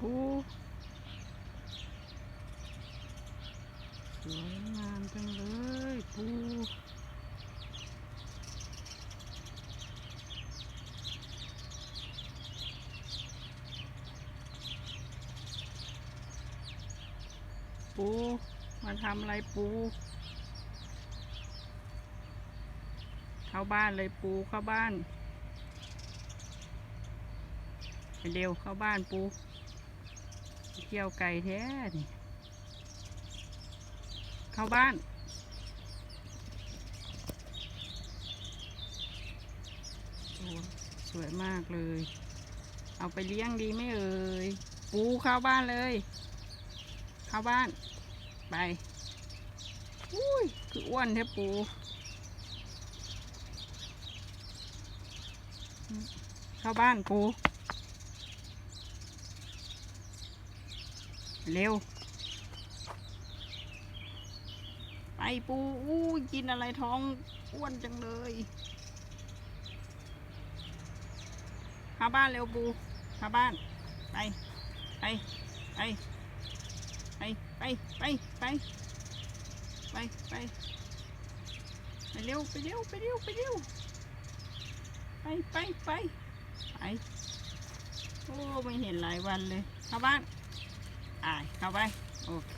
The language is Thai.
ปูสวยงามจังเลยปูปู มาทำอะไรปูเข้าบ้านเลยปูเข้าบ้านไปเร็วเข้าบ้านปู เกี่ยวไก่แท้นี่เข้าบ้านสวยมากเลย เอาไปเลี้ยงดีไหมเอ่ย ปูเข้าบ้านเลย เข้าบ้าน ไป อุ้ย คืออ้วนแท้ปู เข้าบ้านปู เร็ว ไปปูอู้กินอะไรท้องอ้วนจังเลยเข้าบ้านเร็วปูเข้าบ้าน ไป ไป ไป ไป ไป ไป ไป ไป ไป ไปเร็ว ไปเร็ว ไปเร็ว ไปเร็ว ไป ไป ไป ไป โอ้ ไม่เห็นหลายวันเลยเข้าบ้าน อ่าเข้าไป โอเค